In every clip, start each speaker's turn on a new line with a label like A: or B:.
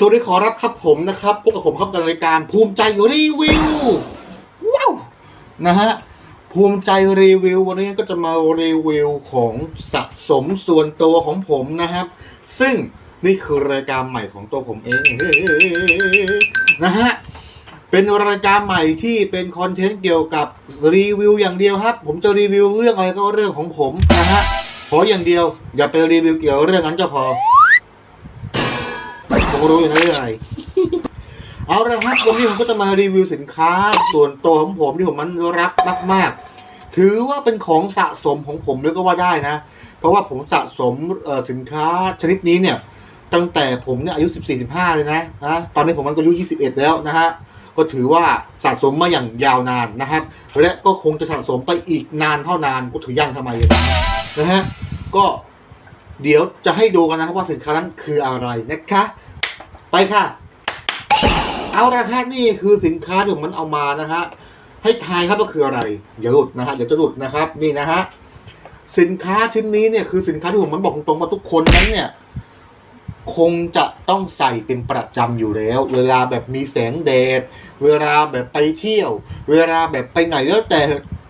A: สวัสดีขอรับครับผมนะครับพบกับผมครับกับรายการภูมิใจรีวิวว้าวนะฮะภูมิใจรีวิววันนี้ก็จะมารีวิวของสะสมส่วนตัวของผมนะครับ ซึ่งนี่คือรายการใหม่ของตัวผมเองนะฮะเป็นรายการใหม่ที่เป็นคอนเทนต์เกี่ยวกับรีวิวอย่างเดียวครับ ผมจะรีวิวเรื่องอะไรก็เรื่องของผมนะฮะขออย่างเดียว อย่าไปรีวิวเกี่ยวกับเรื่องนั้นก็พอ ผมรู้อยู่นะเรื่องอะไรเอาละครับวันนี้ผมก็จะมารีวิวสินค้า ส่วนตัวของผมที่ผมมันรักมากๆ ถือว่าเป็นของสะสมของผมเลยก็ว่าได้นะ เพราะว่าผมสะสมเอ่อสินค้าชนิดนี้เนี่ย ตั้งแต่ผมเนี่ยอายุ 14-15 เลยนะนะตอนนี้ผมมันก็อายุ 21 แล้วนะฮะก็ถือว่าสะสมมาอย่างยาวนานนะครับ และก็คงจะสะสมไปอีกนานเท่านานก็ถือยังทำไมเลยนะฮะก็เดี๋ยวจะให้ดูกันนะครับว่าสินค้านั้นคืออะไรนะคะ ไปค่ะ เอาละครับนี่คือสินค้าที่ผมมันเอามานะฮะให้ทายครับว่าคืออะไรอย่าหลุดนะฮะอย่าจะหลุดนะครับ นี่นะฮะสินค้าชิ้นนี้เนี่ยคือสินค้าที่ผมมันบอกตรงๆว่าทุกคนนั้นเนี่ย คงจะต้องใส่เป็นประจำอยู่แล้ว เวลาแบบมีแสงแดด เวลาแบบไปเที่ยว เวลาแบบไปไหนแล้วแต่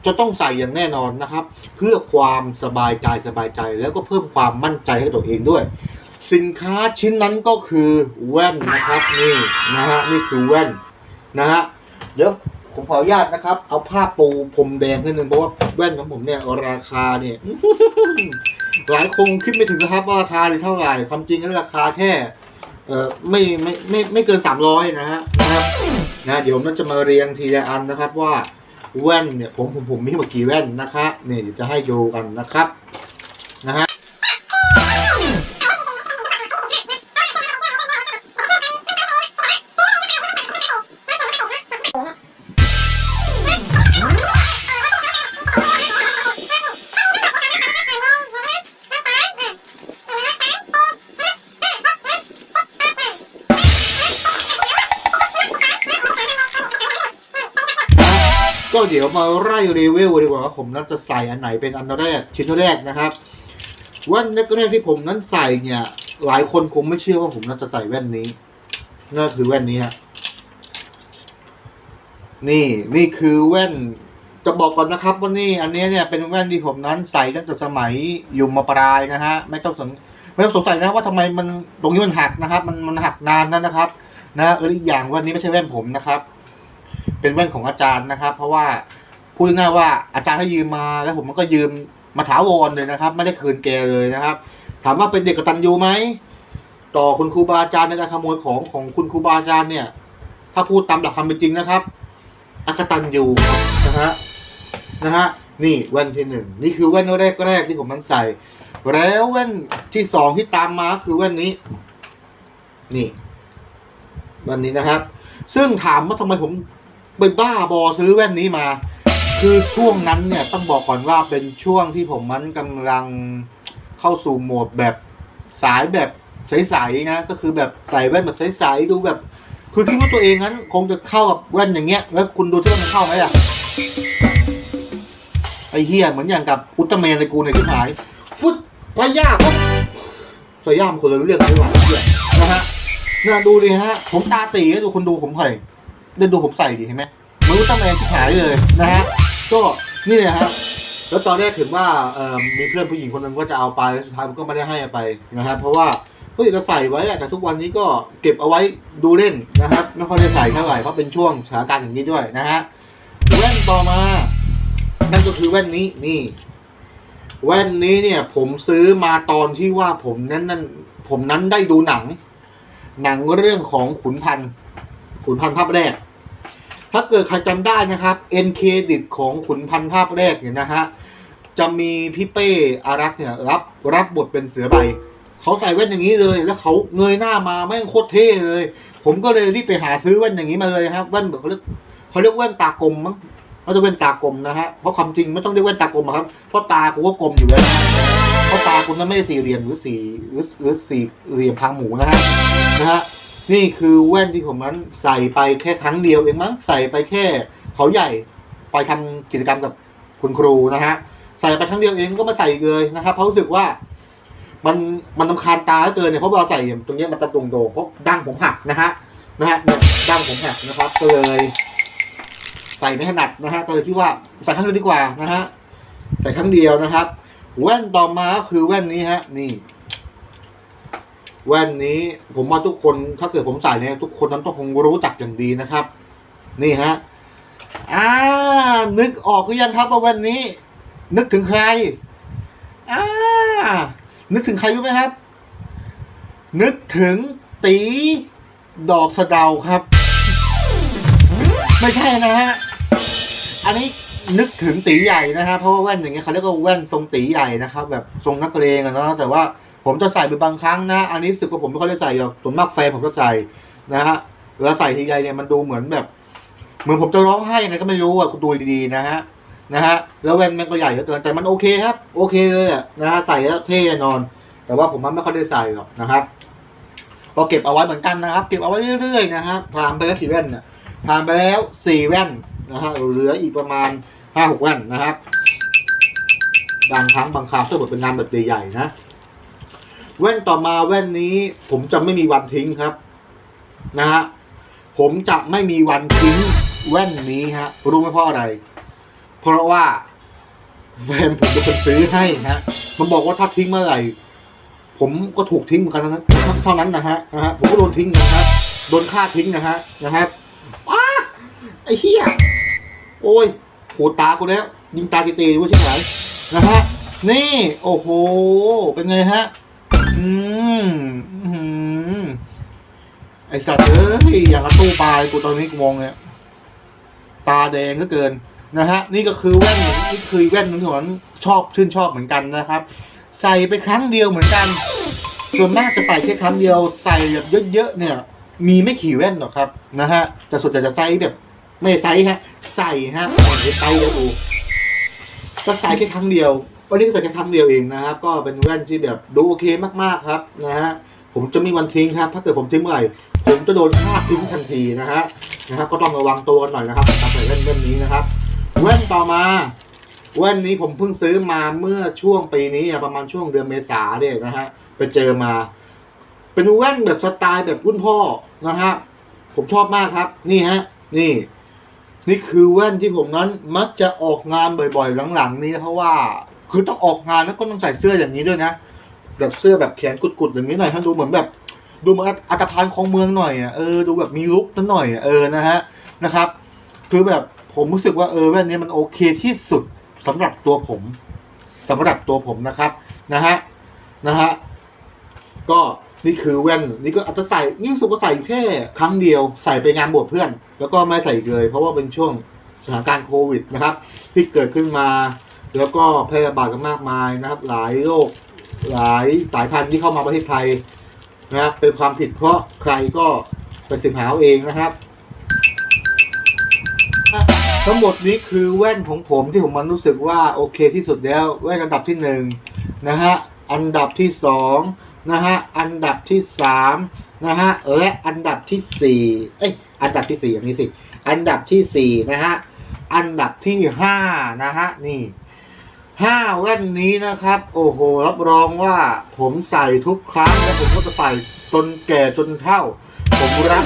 A: จะต้องใส่อย่างแน่นอนนะครับ เพื่อความสบายใจสบายใจแล้วก็เพิ่มความมั่นใจให้ตัวเองด้วย สินค้าชิ้นนั้นก็คือแว่นนะครับนี่นะฮะนี่คือแว่นนะฮะเดี๋ยวผมขออนุญาตนะครับ เอาผ้าปูพรมแดงนิดนึงเพราะว่าแว่นของผมเนี่ยราคาเนี่ยหลายคงคิดไม่ถึงนะครับว่าราคาดีเท่าไหร่ความจริงแล้วราคาแค่เอ่อไม่ไม่ไม่ไม่เกินสามร้อยนะฮะนะครับนะเดี๋ยวมันจะมาเรียงทีละอันนะครับว่าแว่นเนี่ยผมผมผมมีหมดกี่แว่นนะคะเนี่ยเดี๋ยวจะให้ดูกันนะครับ ก็เดี๋ยวมาไล่รีวิวดีกว่าว่าผมนั้นจะใส่อันไหนเป็นอันแรกชิ้นแรกนะครับแว่นแรกๆที่ผมนั้นใส่เนี่ย หลายคนคงไม่เชื่อว่าผมนั้นจะใส่แว่นนี้นั่นคือแว่นนี้ฮะนี่นี่คือแว่นจะบอกก่อนนะครับว่านี่อันนี้เนี่ยเป็นแว่นที่ผมนั้นใส่ตั้งแต่สมัยอยู่มาปลายนะฮะไม่ต้องสงไม่ต้องสงสัยนะว่าทำไมมันตรงนี้มันหักนะครับ มันมันหักนานนั่นนะครับ นะแล้วอีกอย่างว่นนี้ไม่ใช่แว่นผมนะครับ เป็นแว่นของอาจารย์นะครับ เพราะว่าพูดง่ายๆว่าอาจารย์ให้ยืมมาแล้วผมมันก็ยืมมาถาวรเลยนะครับ ไม่ได้คืนแกเลยนะครับ ถามว่าเป็นเด็กกตัญญูไหมต่อคุณครูบาอาจารย์ในการขโมยของของคุณครูบาอาจารย์เนี่ย ถ้าพูดตามหลักความเป็นจริงนะครับอักตันยูนะฮะนะฮะนี่แว่นที่หนึ่งนี่คือแว่นแรกแรกที่ผมมันใส่ แล้วแว่นที่สองที่ตามมาคือแว่นนี้ นี่แว่นนี้นะครับ ซึ่งถามว่าทำไมผม ไปบ้าบอซื้อแว่นนี้มา คือช่วงนั้นเนี่ยต้องบอกก่อนว่าเป็นช่วงที่ผมมันกำลังเข้าสู่โหมดแบบสายแบบใสๆนะก็คือแบบใส่แว่นแบบใสๆดูแบบ คือคิดว่าตัวเองนั้น คงจะเข้ากับแว่นอย่างเงี้ย แล้วคุณดูที่ว่ามันเข้าไหมอะไอเฮียเหมือนอย่างกับอุลตร้าแมนในกูในที่หาย ฟุตไปยากปุ๊บสยามคนละเรื่องเลยว่ะเหี้ยนะฮะน่าดูดิฮะ ผมตาตีให้ดูคนดูผมใส่ เดินดูผมใส่ดิเห็นไหมเหมือนอุลตร้าแมนที่หายเลยนะฮะก็นี่เลยฮะแล้วตอนแรกถึงว่ามีเพื่อนผู้หญิงคนหนึงก็จะเอาไปแล้วสุดท้ายมันก็ไม่ได้ให้ไปนะครับเพราะว่าก็อยากจะใส่ไว้แต่ทุกวันนี้ก็เก็บเอาไว้ดูเล่นนะครับไม่ค่อยได้ใส่เท่าไหร่เพราะเป็นช่วงสถานการณ์อย่างนี้ด้วยนะฮะแว่นต่อมานั่นก็คือแว่นนี้นี่แว่นนี้เนี่ย ผมซื้อมาตอนที่ว่าผมนั้นนั้นผมนั้นได้ดูหนัง หนังเรื่องของขุนพันธ์ขุนพันธ์ภาพแรก ถ้าเกิดใครจำได้นะครับเอ็นเครดิตของขุนพันธ์ภาคแรกเนี่ยนะฮะจะมีพี่เป้อารักษ์เนี่ยรับรับบทเป็นเสือใบเขาใส่แว่นอย่างนี้เลย แล้วเขาเงยหน้ามาแม่งโคตรเท่เลย ผมก็เลยรีบไปหาซื้อแว่นอย่างนี้มาเลยครับแว่นแบบเขาเรียกเขาเรียกแว่นตากลมมั้งเขาจะแว่นตากลมนะฮะเพราะความจริงไม่ต้องเรียกแว่นตากลมครับเพราะตากูก็กลมอยู่แล้วเพราะตาคุณนั้นไม่สี่เหลี่ยมหรือสี่หรือหรือสี่เหลี่ยมทางหมูนะฮะนะฮะ นี่คือแว่นที่ผมนั้นใส่ไปแค่ครั้งเดียวเองมั้งใส่ไปแค่เขาใหญ่ไปทำกิจกรรมกับคุณครูนะฮะใส่ไปครั้งเดียวเองก็มาใส่เลยนะครับเพราะรู้สึกว่า มันมันลำคาญตาเหลือเกินเนี่ยเพราะเวลาใส่ตรงนี้มันจะโด่งๆเพราะดั้งผมหักนะฮะนะฮะเนี่ยดั้งผมหักนะครับก็เลยใส่ไม่ถนัดนะฮะก็เลยคิดว่าใส่ครั้งเดียวดีกว่านะฮะใส่ครั้งเดียวนะครับ แว่นต่อมาคือแว่นนี้ฮะ นี่ แว่นนี้ผมว่าทุกคนถ้าเกิดผมใส่เนี่ยทุกคนนั้นต้องคงรู้จักอย่างดีนะครับ นี่ฮะอ่านึกออกหรือยังครับว่าแว่นนี้ นึกถึงใครอ่านึกถึงใครรู้ไหมครับ นึกถึงตีดอกสะเดาครับ ไม่ใช่นะฮะอันนี้นึกถึงตีใหญ่นะฮะเพราะว่าแว่นอย่างเงี้ยเขาเรียกว่าแว่นทรงตีใหญ่นะครับ แบบทรงนักเลงอะเนาะแต่ว่า ผมจะใส่เป็นบางครั้งนะ อันนี้รู้สึกว่าผมไม่ค่อยได้ใส่หรอกส่วนมากแฟนผมก็ใส่นะฮะเวลาใส่ทีไรเนี่ยมันดูเหมือนแบบ เหมือนผมจะร้องไห้ยังไงก็ไม่รู้อะคุณดูดีๆนะฮะนะฮะแล้วแว่นแม่งก็ใหญ่เหลือเกินแต่มันโอเคครับ โอเคเลยอะนะฮะใส่แล้วเท่แน่นอน แต่ว่าผมมันไม่ค่อยได้ใส่หรอกนะครับก็เก็บเอาไว้เหมือนกันนะครับ เก็บเอาไว้เรื่อยๆนะครับผ่านไปแล้วสี่แว่นเนี่ยผ่านไปแล้วสี่แว่นนะฮะเหลืออีกประมาณห้าหกแว่นนะครับบางครั้งบางคราวถ้าเกิดเป็นงานแบบใหญ่ๆนะ แว่นต่อมาแว่นนี้ ผมจะไม่มีวันทิ้งครับ นะฮะผมจะไม่มีวันทิ้งแว่นนี้ฮะ รู้ไหมเพราะอะไร เพราะว่าแฟนผมเป็นซื้อให้ฮะ มันบอกว่าถ้าทิ้งเมื่อไหร่ ผมก็ถูกทิ้งเหมือนกันนะเท่านั้นนะฮะนะฮะผมก็โดนทิ้งนะฮะโดนฆ่าทิ้งนะฮะนะครับอ้าไอ้เหี้ยโอ้ยโหตากูแล้ว ยิงตาตีตีด้วยใช่ไหมนะฮะนี่ โอ้โห เป็นไงฮะ อืมอื้อหือไอสัตว์เอ้ยอย่างกระตู้ปลายกูตอนนี้กูมองเนี่ยตาแดงก็เกินนะฮะ นี่ก็คือแว่นนี่คือแว่นนึ่งที่ผมชอบชื่นชอบเหมือนกันนะครับ ใส่ไปครั้งเดียวเหมือนกัน ส่วนมากจะใส่แค่ครั้งเดียวใส่แบบเยอะๆเนี่ย มีไม่ขี่แว่นหรอกครับนะฮะแต่ส่วนใหญ่จะใส่แบบ ไม่ใส่ฮะ ใส่ฮะไม่ใส่แล้วดูก็ใส่แค่ครั้งเดียว วันนี้ก็ใส่แค่ครั้งเดียวเองนะครับ ก็เป็นแว่นที่แบบดูโอเคมากๆครับนะฮะผมจะมีวันทิ้งครับ ถ้าเกิดผมทิ้งเมื่อไหร่ผมจะโดนฆ่าทิ้งทันทีนะฮะนะครับ ก็ต้องระวังตัวกันหน่อยนะครับกับใส่แว่นแว่นนี้นะครับแว่นต่อมาแว่นนี้ผมเพิ่งซื้อมาเมื่อช่วงปีนี้ประมาณช่วงเดือนเมษาเนี่ยนะฮะไปเจอมา เป็นแว่นแบบสไตล์แบบรุ่นพ่อนะฮะผมชอบมากครับ นี่ฮะ นี่ นี่คือแว่นที่ผมนั้นมักจะออกงานบ่อยๆ หลังๆ นี้เพราะว่า คือต้องออกงานแล้วก็ต้องใส่เสื้ออย่างนี้ด้วยนะแบบเสื้อแบบแขนกุดๆอย่างนี้หน่อยให้ดูเหมือนแบบ ดูเหมือนอัตภานของเมืองหน่อยอะเออดูแบบมีลุคนิดหน่อยอะเออนะฮะนะครับ คือแบบผมรู้สึกว่าเออแว่นนี้มันโอเคที่สุดสำหรับตัวผมสำหรับตัวผมนะครับนะฮะนะฮะก็นี่คือแว่นนี่ก็อาจจะใส่นี่รู้สึกว่าใส่แค่ครั้งเดียวใส่ไปงานบวชเพื่อน แล้วก็ไม่ใส่อีกเลย เพราะว่าเป็นช่วงสถานการณ์โควิดนะครับ ที่เกิดขึ้นมา แล้วก็แพร่ระบาดกันมากมายนะครับ หลายโรคหลายสายพันธุ์ที่เข้ามาประเทศไทยนะครับเป็นความผิดเพราะใครก็ไปสืบหาเอาเองนะครับ ทั้งหมดนี้คือแว่นของผมที่ผมมันรู้สึกว่าโอเคที่สุดแล้วแว่นอันดับที่หนึ่งนะฮะอันดับที่สองนะฮะอันดับที่สามนะฮะและอันดับที่สี่เอ้ยอันดับที่สี่อย่างนี้สิ อันดับที่สี่นะฮะอันดับที่ห้านะฮะนี่ ห้าแว่นนี้นะครับ โอ้โห รับรองว่าผมใส่ทุกครั้งและผมก็จะใส่จนแก่จนเฒ่า ผมรัก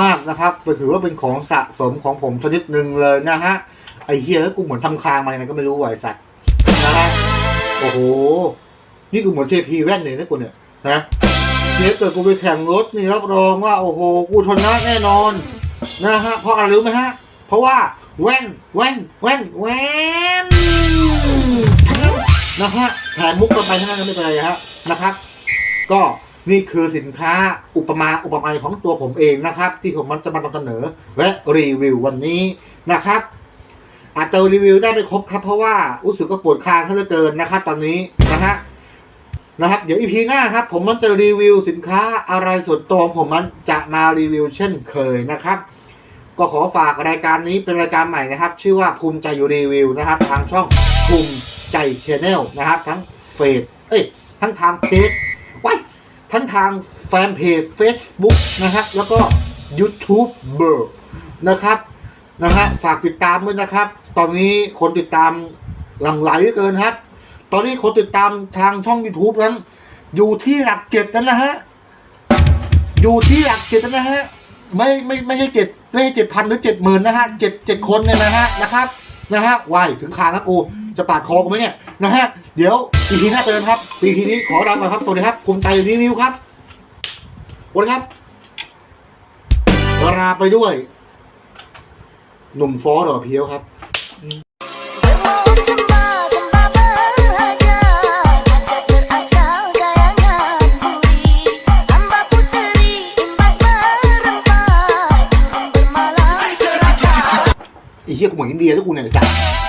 A: มาก ๆนะครับถือว่าเป็นของสะสมของผมชนิดหนึ่งเลยนะฮะ ไอเฮียแล้วกูเหมือนทำคางมายังไงก็ไม่รู้ไวสัตว์นะฮะโอ้โห นี่กูเหมือนเทพีแว่นเลยนะกูเนี่ยนะเนี่ยเกิดกูไปแข่งรถนี่รับรองว่าโอ้โห กูชนะแน่นอนนะฮะ เพราะอะไรรู้ไหมฮะ เพราะว่า แว่นแว่นแว่นแว่นนะฮะแถมมุกกันไปทั้งนั้นก็ไม่เป็นไรฮะนะครับ ก็นี่คือสินค้าอุปมาอุปไมยของตัวผมเองนะครับ ที่ผมมันจะมานำเสนอและรีวิววันนี้นะครับ อาจจะรีวิวได้ไม่ครบครับ เพราะว่ารู้สึกก็ปวดคางเหลือเกินนะครับ ตอนนี้นะฮะนะครับ เดี๋ยวอีพีหน้าครับ ผมมันจะรีวิวสินค้าอะไรส่วนตัวผมมันจะมารีวิวเช่นเคยนะครับ ก็ขอฝากรายการนี้เป็นรายการใหม่นะครับ ชื่อว่าภูมิใจรีวิวนะครับ ทางช่องภูมิใจชแนลนะครับ ทั้งเฟซเอ้ยทั้งทางเพจไว้ทั้งทางแฟนเพจ Facebook นะครับ แล้วก็ YouTube เบอร์นะครับนะฮะฝากติดตามด้วยนะครับ ตอนนี้คนติดตามหลั่งไหลเหลือเกินครับ ตอนนี้คนติดตามทางช่อง YouTube นั้น อยู่ที่หลักเจ็ดนั่นนะฮะอยู่ที่หลักเจ็ดนั่นนะฮะ ไม่ไม่ไม่ใช่เจ็ดไม่ใช่เจ็ดพันหรือเจ็ดหมื่นนะฮะเจ็ดเจ็ดคนเนี่ยนะฮะนะครับนะฮะวายถึงคางนะกูจะปาดคอกูไหมเนี่ยนะฮะเดี๋ยวปีทีหน้าเจอกันครับปีทีนี้ขอลาไปครับสวัสดีครับคุณไตรีวิวครับสวัสดีครับลาไปด้วย หนุ่มฟอสหรอเพียวครับ เชี่ยกูเหมือนอินเดียแล้วกูเนี่ยไอ้สัส